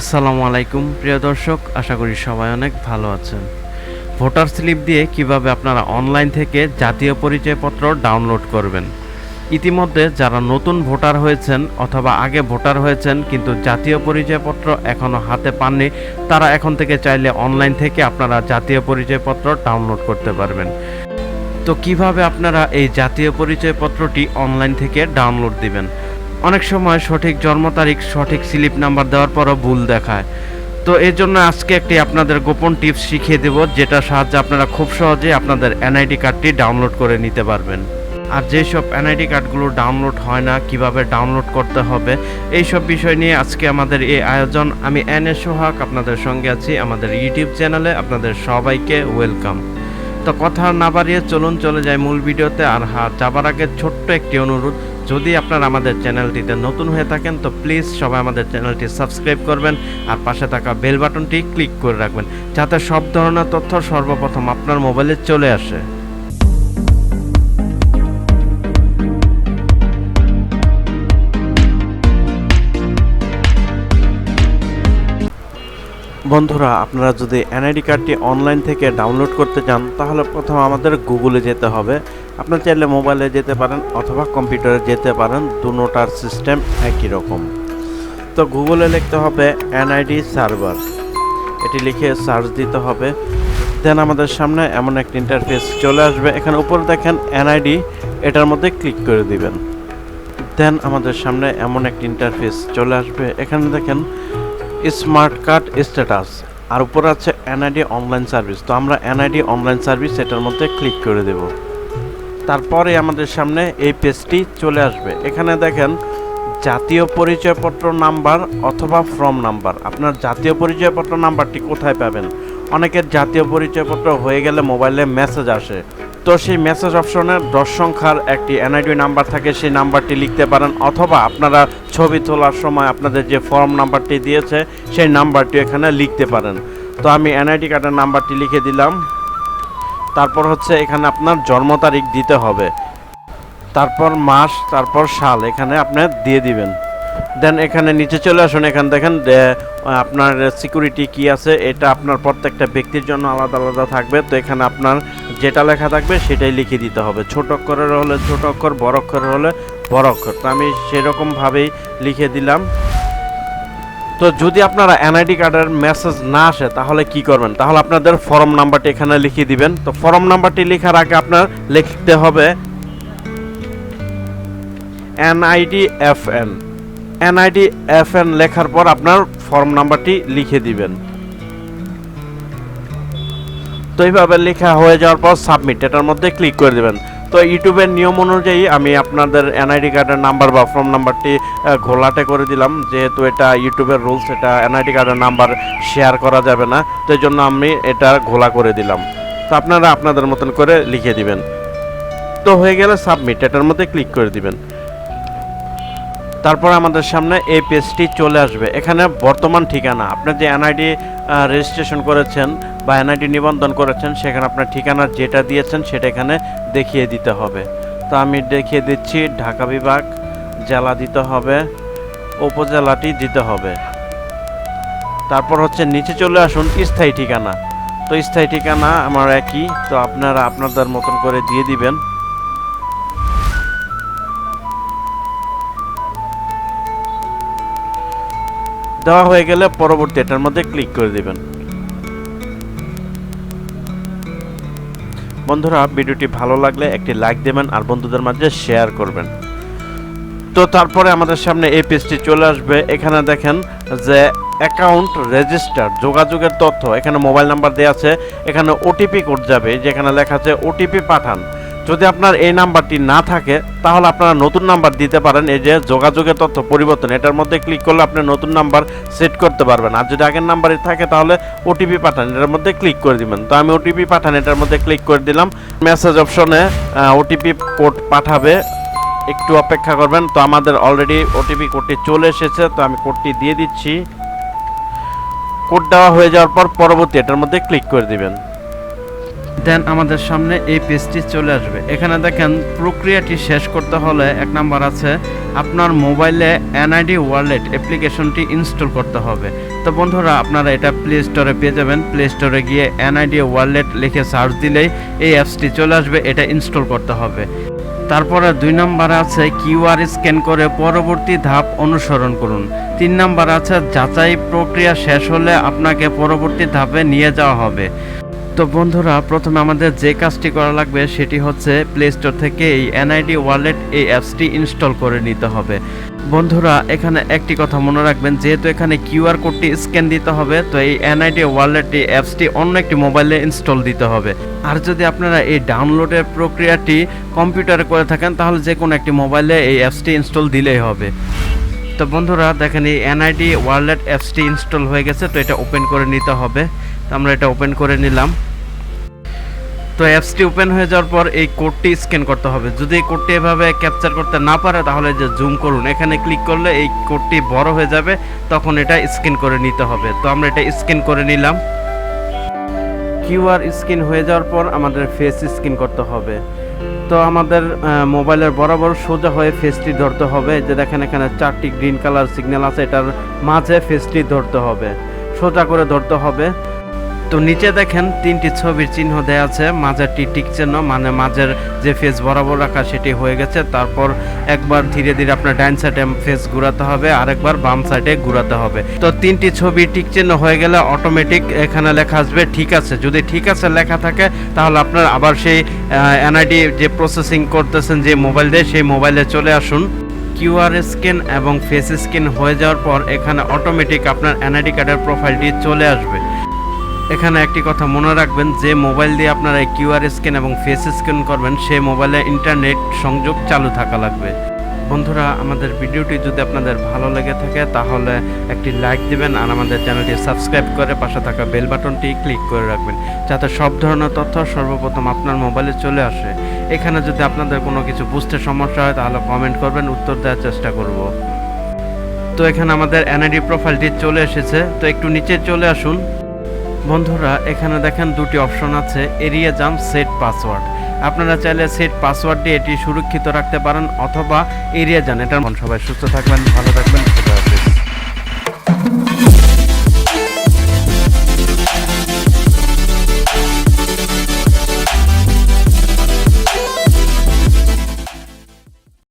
আসসালামু আলাইকুম, প্রিয় দর্শক, আশা করি সবাই অনেক ভালো আছেন। ভোটার স্লিপ দিয়ে কীভাবে আপনারা অনলাইন থেকে জাতীয় পরিচয়পত্র ডাউনলোড করবেন? ইতিমধ্যে যারা নতুন ভোটার হয়েছেন অথবা আগে ভোটার হয়েছেন, কিন্তু জাতীয় পরিচয়পত্র এখনও হাতে পাননি, তারা এখন থেকে চাইলে অনলাইন থেকে আপনারা জাতীয় পরিচয়পত্র ডাউনলোড করতে পারবেন। তো কীভাবে আপনারা এই জাতীয় পরিচয়পত্রটি অনলাইন থেকে ডাউনলোড দিবেন? অনেক সময় সঠিক জন্ম তারিখ, সঠিক স্লিপ নাম্বার দেওয়ার পরও ভুল দেখায়। তো এর জন্য আজকে একটি আপনাদের গোপন টিপস শিখিয়ে দেব, যেটা সাহায্যে আপনারা খুব সহজে আপনাদের এনআইডি কার্ডটি ডাউনলোড করে নিতে পারবেন। আর যেসব এনআইডি কার্ডগুলো ডাউনলোড হয় না, কীভাবে ডাউনলোড করতে হবে, এই সব বিষয় নিয়ে আজকে আমাদের এই আয়োজন। আমি এন এ সোহাগ, আপনাদের সঙ্গে আছি আমাদের ইউটিউব চ্যানেলে, আপনাদের সবাইকে ওয়েলকাম। তো কথা না বাড়িয়ে চলুন, চলে যাই মূল ভিডিওতে। আর হ্যাঁ যাবার আগে ছোট্ট একটি অনুরোধ যদি আপনারা আমাদের চ্যানেলটিতে নতুন হয়ে থাকেন, তো প্লিজ সবাই আমাদের চ্যানেলটি সাবস্ক্রাইব করবেন আর পাশে থাকা বেল বাটনটি ক্লিক করে রাখবেন, যাতে সব ধরনের তথ্য সর্বপ্রথম আপনার মোবাইলে চলে আসে। বন্ধুরা, আপনারা যদি এনআইডি কার্ডটি অনলাইন থেকে ডাউনলোড করতে চান, তাহলে প্রথম আমাদের গুগলে যেতে হবে। আপনার চাইলে মোবাইলে যেতে পারেন অথবা কম্পিউটারে যেতে পারেন দুটোটার সিস্টেম একই রকম। তো গুগলে লিখতে হবে এনআইডি সার্ভার। এটি লিখে সার্চ দিতে হবে। দেন আমাদের সামনে এমন একটা ইন্টারফেস চলে আসবে। এখানে উপরে দেখেন এনআইডি, এটার মধ্যে ক্লিক করে দিবেন। দেন আমাদের সামনে এমন একটা ইন্টারফেস চলে আসবে। এখানে দেখেন স্মার্ট কার্ড স্ট্যাটাস। আর উপরে আছে এনআইডি অনলাইন সার্ভিস। তো আমরা এনআইডি অনলাইন সার্ভিস এটার মধ্যে ক্লিক করে দেব। তারপরে আমাদের সামনে এই পেজটি চলে আসবে। এখানে দেখেন জাতীয় পরিচয়পত্র নাম্বার অথবা ফর্ম নাম্বার। আপনার জাতীয় পরিচয়পত্র নাম্বারটি কোথায় পাবেন? অনেকের জাতীয় পরিচয়পত্র হয়ে গেলে মোবাইলে মেসেজ আসে। তো সেই মেসেজ অপশনে দশ সংখ্যার একটি এনআইডি নাম্বার থাকে, সেই নাম্বারটি লিখতে পারেন অথবা আপনারা ছবি তোলার সময় আপনাদের যে ফর্ম নাম্বারটি দিয়েছে, সেই নাম্বারটি এখানে লিখতে পারেন। তো আমি এনআইডি কার্ডের নাম্বারটি লিখে দিলাম। তারপর হচ্ছে এখানে আপনার জন্ম তারিখ দিতে হবে। তারপর মাস, তারপর সাল, এখানে আপনি দিয়ে দিবেন। দেন এখানে নিচে চলে আসুন, এখানে দেখেন আপনার সিকিউরিটি কি আছে, এটা আপনার প্রত্যেকটা ব্যক্তির জন্য আলাদা আলাদা থাকবে। তো এখানে আপনার যেটা লেখা থাকবে, সেটাই লিখে দিতে হবে। ছোট অক্ষরের হলে ছোট অক্ষর, বড় অক্ষরের হলে বড় অক্ষর। তো আমি সেরকমভাবেই লিখে দিলাম। তো যদি আপনারা এনআইডি কার্ডের মেসেজ না আসে, তাহলে কি করবেন? তাহলে আপনাদের ফর্ম নাম্বারটি এখানে লিখে দিবেন। তো ফর্ম নাম্বারটি লেখার আগে আপনার লিখতে হবে NID F N NID F N লেখার পর আপনার ফর্ম নাম্বারটি লিখে দিবেন। তো এইভাবে লেখা হয়ে যাওয়ার পর সাবমিট এটার মধ্যে ক্লিক করে দেবেন। তো ইউটিউবের নিয়ম অনুযায়ী আমি আপনাদের এনআইডি কার্ডের নাম্বার বা ফর্ম নাম্বারটি ঘোলাটে করে দিলাম। যেহেতু এটা ইউটিউবের রুলস এটা এনআইডি কার্ডের নাম্বার শেয়ার করা যাবে না। তো জন্য আমি এটা ঘোলা করে দিলাম। তো আপনারা আপনাদের মতন করে লিখে দিবেন। তো হয়ে গেলে সাবমিট এটার মধ্যে ক্লিক করে দিবেন। তারপর আমাদের সামনে এই পেজটি চলে আসবে। এখানে বর্তমান ঠিকানা, আপনি যে এনআইডি রেজিস্ট্রেশন করেছেন বা এনআইডি নিবন্ধন করেছেন, সেখানে আপনার ঠিকানা যেটা দিয়েছেন, সেটা এখানে দেখিয়ে দিতে হবে। তো আমি দেখিয়ে দিচ্ছি, ঢাকা বিভাগ, জেলা দিতে হবে, উপজেলাটি দিতে হবে। তারপর হচ্ছে নিচে চলে আসুন, স্থায়ী ঠিকানা। তো স্থায়ী ঠিকানা আমার একই, তো আপনারা আপনাদের মতন করে দিয়ে দিবেন। দেওয়া হয়ে গেলে পরবর্তী এটার মধ্যে ক্লিক করে দিবেন। বন্ধুরা, ভিডিওটি ভালো লাগলে একটি লাইক দেবেন আর বন্ধুদের মাঝে শেয়ার করবেন। তো তারপরে আমাদের সামনে এই পেজটি চলে আসবে। এখানে দেখেন যে অ্যাকাউন্ট রেজিস্টার যোগাযোগের তথ্য, এখানে মোবাইল নাম্বার দেওয়া আছে। এখানে ওটিপি কোড যাবে, যেখানে লেখা আছে ওটিপি পাঠান। যদি আপনার এই নাম্বারটি না থাকে, তাহলে আপনারা নতুন নাম্বার দিতে পারেন। এই যে যোগাযোগের তথ্য পরিবর্তন, এটার মধ্যে ক্লিক করলে আপনি নতুন নাম্বার সেট করতে পারবেন। আর যদি আগের নাম্বারে থাকে, তাহলে ওটিপি পাঠান, এটার মধ্যে ক্লিক করে দিবেন। তো আমি ওটিপি পাঠান, এটার মধ্যে ক্লিক করে দিলাম। মেসেজ অপশনে ওটিপি কোড পাঠাবে। একটু অপেক্ষা করবেন। তো আমাদের অলরেডি ওটিপি কোডটি চলে এসেছে, তো আমি কোডটি দিয়ে দিচ্ছি। কোড দেওয়া হয়ে যাওয়ার পর পরবর্তী এটার মধ্যে ক্লিক করে দিবেন। দেন আমাদের সামনে এই পেজটি চলে আসবে। এখানে দেখেন, প্রক্রিয়াটি শেষ করতে হলে এক নাম্বার আছে আপনার মোবাইলে এনআইডি ওয়ালেট অ্যাপ্লিকেশনটি ইনস্টল করতে হবে। তো বন্ধুরা, আপনারা এটা প্লে স্টোরে পেয়ে যাবেন। প্লে স্টোরে গিয়ে এনআইডি ওয়ালেট লিখে সার্চ দিলেই এই অ্যাপসটি চলে আসবে, এটা ইনস্টল করতে হবে। তারপরে দুই নম্বরে আছে কিউআর স্ক্যান করে পরবর্তী ধাপ অনুসরণ করুন। তিন নম্বর আছে, যাচাই প্রক্রিয়া শেষ হলে আপনাকে পরবর্তী ধাপে নিয়ে যাওয়া হবে। তো বন্ধুরা, প্রথমে আমাদের যে কাজটি করা লাগবে সেটি হচ্ছে প্লে স্টোর থেকে এই এনআইডি ওয়ালেট এই অ্যাপসটি ইনস্টল করে নিতে হবে। বন্ধুরা, এখানে একটি কথা মনে রাখবেন, যেহেতু এখানে কিউআর কোডটি স্ক্যান দিতে হবে, তো এই এনআইডি ওয়ালেট অ্যাপসটি অন্য একটি মোবাইলে ইনস্টল দিতে হবে। আর যদি আপনারা এই ডাউনলোডের প্রক্রিয়াটি কম্পিউটারে করে থাকেন, তাহলে যে কোনো একটি মোবাইলে এই অ্যাপসটি ইনস্টল দিলেই হবে। তো বন্ধুরা, দেখেন এই এনআইডি ওয়ালেট অ্যাপসটি ইনস্টল হয়ে গেছে, তো এটা ওপেন করে নিতে হবে। আমরা এটা ওপেন করে নিলাম। তো অ্যাপসটি ওপেন হয়ে যাওয়ার পর এই কোডটি স্ক্যান করতে হবে। যদি এই কোডটি এভাবে ক্যাপচার করতে না পারে, তাহলে যে জুম করুন, এখানে ক্লিক করলে এই কোডটি বড় হয়ে যাবে, তখন এটা স্ক্যান করে নিতে হবে। তো আমরা এটা স্ক্যান করে নিলাম। কিউআর স্ক্যান হয়ে যাওয়ার পর আমাদের ফেস স্ক্যান করতে হবে। তো আমাদের মোবাইলের বরাবর সোজা হয়ে ফেসটি ধরতে হবে। যে দেখেন এখানে চারটি গ্রিন কালার সিগন্যাল আছে, এটার মাঝে ফেসটি ধরতে হবে। সোজা করে ধরতে হবে। তো নিচে দেখেন তিনটি ছবির চিহ্ন দেওয়া আছে। মাঝেরটি টিক চিহ্ন মানে মাঝের যে ফেস বরাবর রাখা সেটি হয়ে গেছে। তারপর একবার ধীরে ধীরে আপনার ডাইন সাইডে ফেস ঘোরাতে হবে, আরেকবার বাম সাইডে ঘোরাতে হবে। তো তিনটি ছবি টিক চিহ্ন হয়ে গেলে অটোমেটিক এখানে লেখা আসবে, ঠিক আছে। যদি ঠিক আছে লেখা থাকে, তাহলে আপনার আবার সেই এনআইডি যে প্রসেসিং করতেছেন যে মোবাইল দিয়ে, সেই মোবাইলে চলে আসুন। কিউআর স্ক্যান এবং ফেস স্ক্যান হয়ে যাওয়ার পর এখানে অটোমেটিক আপনার এনআইডি কার্ডের প্রোফাইলটি চলে আসবে। এখানে একটি কথা মনে রাখবেন, যে মোবাইল দিয়ে আপনারা কিউআর স্ক্যান এবং ফেস স্ক্যান করবেন সেই মোবাইলে ইন্টারনেট সংযোগ চালু থাকা লাগবে। বন্ধুরা, আমাদের ভিডিওটি যদি আপনাদের ভালো লেগে থাকে, তাহলে একটি লাইক দিবেন আর আমাদের চ্যানেলটি সাবস্ক্রাইব করে পাশে থাকা বেল বাটনটি ক্লিক করে রাখবেন, যাতে সব ধরনের তথ্য সর্বপ্রথম আপনার মোবাইলে চলে আসে। এখানে যদি আপনাদের কোনো কিছু বুঝতে সমস্যা হয়, তাহলে কমেন্ট করবেন, উত্তর দেওয়ার চেষ্টা করব। তো এখানে আমাদের এনআইডি প্রোফাইলটি চলে এসেছে। তো একটু নিচে চলে আসুন। বন্ধুরা, এখানে দেখেন দুটি অপশন আছে এরিয়া জাম সেট পাসওয়ার্ড আপনারা চাইলে সেট পাসওয়ার্ড দিয়ে এটি সুরক্ষিত রাখতে পারেন অথবা এরিয়া যান। এটা সবাই সুস্থ থাকবেন, ভালো থাকবেন।